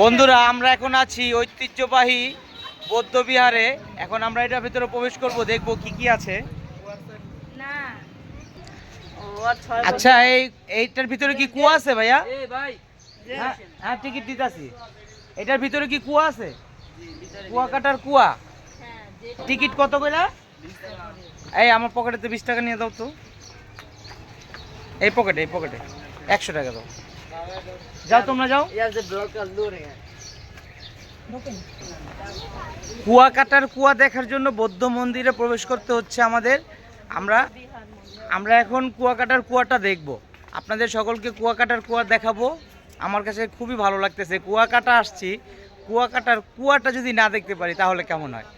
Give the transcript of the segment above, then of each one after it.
বন্ধুরা আমরা এখন আছি ঐতিহ্যবাহী বৌদ্ধ বিহারে এখন আমরা এটার ভিতরে প্রবেশ করব দেখব কি কি আছে। না। আচ্ছা এই এইটার ভিতরে কি কুয়া আছে ভাইয়া? হ্যাঁ হ্যাঁ টিকিট দিতাছি। এটার ভিতরে কি কুয়া আছে? কুয়া কাটার কুয়া? হ্যাঁ টিকিট কত কইলা? এই আমার পকেটে তো বিশ টাকা নিয়ে দাও তো। এই পকেটে এই পকেটে। একশো টাকা দাও। যাও তোমরা যাও। কুয়াকাটার কুয়া দেখার জন্য বৌদ্ধ মন্দিরে প্রবেশ করতে হচ্ছে আমাদের। আমরা আমরা এখন কুয়াকাটার কুয়াটা দেখব। আপনাদের সকলকে কুয়াকাটার কুয়া দেখাবো। আমার কাছে খুবই ভালো লাগতেছে। কুয়াকাটা আসছি। কুয়াকাটার কুয়াটা যদি না দেখতে পারি তাহলে কেমন হয়?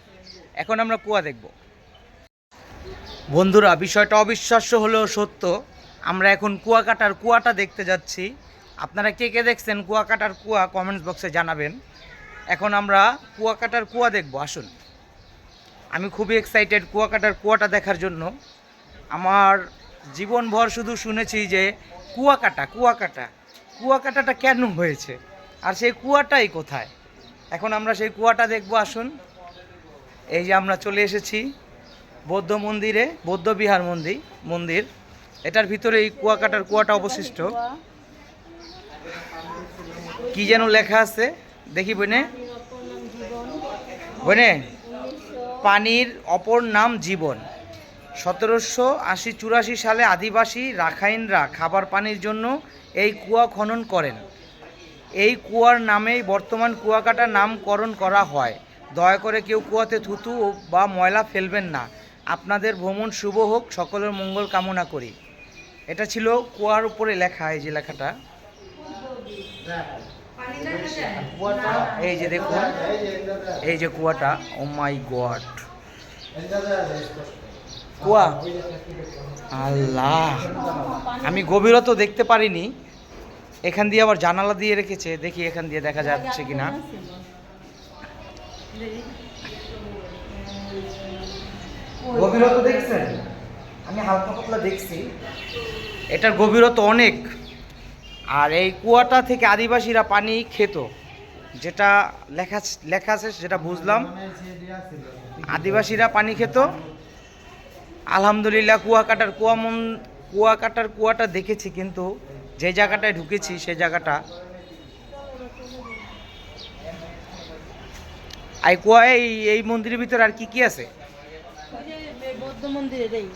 এখন আমরা কুয়া দেখব। বন্ধুরা বিষয়টা অবিশ্বাস্য হলেও সত্য। আমরা এখন কুয়াকাটার কুয়াটা দেখতে যাচ্ছি। আপনারা কে কে দেখছেন কুয়াকাটার কুয়া কমেন্টস বক্সে জানাবেন। এখন আমরা কুয়াকাটার কুয়া দেখব, আসুন। আমি খুবই এক্সাইটেড কুয়াকাটার কুয়াটা দেখার জন্য। আমার জীবনভর শুধু শুনেছি যে কুয়াকাটা কুয়াকাটা, কুয়াকাটাটা কেন হয়েছে? আর সেই কুয়াটাই কোথায়? এখন আমরা সেই কুয়াটা দেখব, আসুন। এই যে আমরা চলে এসেছি বৌদ্ধ মন্দিরে, বৌদ্ধ বিহার মন্দির মন্দির। এটার ভিতরে এই কুয়াকাটার কুয়াটা অবশিষ্ট। কি যেন লেখা আছে? দেখি বনে বনে পানির অপর নাম জীবন। সতেরোশো আশি চুরাশি সালে আদিবাসী রাখাইনরা খাবার পানির জন্য এই কুয়া খনন করেন। এই কুয়ার নামেই বর্তমান কুয়াকাটা নামকরণ করা হয়। দয়া করে কেউ কুয়াতে থুতু বা ময়লা ফেলবেন না। আপনাদের ভ্রমণ শুভ হোক, সকলের মঙ্গল কামনা করি। এটা ছিল কুয়ার উপরে লেখা, এই যে লেখাটা। কুয়াটা এই যে দেখুন এই যে কুয়াটা ও মাই গড কুয়া? আল্লাহ। আমি গভীরতা দেখতে পারিনি। এখান দিয়ে আবার জানালা দিয়ে রেখেছে দেখি এখান দিয়ে দেখা যাচ্ছে কিনা। গভীরতা দেখছেন? আমি হালকা পাতলা দেখছি। এটার গভীরতা অনেক। আর এই কুয়াটা থেকে আদিবাসীরা পানি খেত, যেটা লেখা লেখা আছে যেটা বুঝলাম। আদিবাসীরা পানি খেত। আলহামদুলিল্লাহ, কুয়াকাটার কুয়া মন, কুয়াকাটার কুয়াটা দেখেছি, কিন্তু যে জায়গাটায় ঢুকেছি সেই জায়গাটা। এই কুয়া, এই এই মন্দিরের ভিতরে আর কি কি আছে? বৌদ্ধ মন্দিরের এই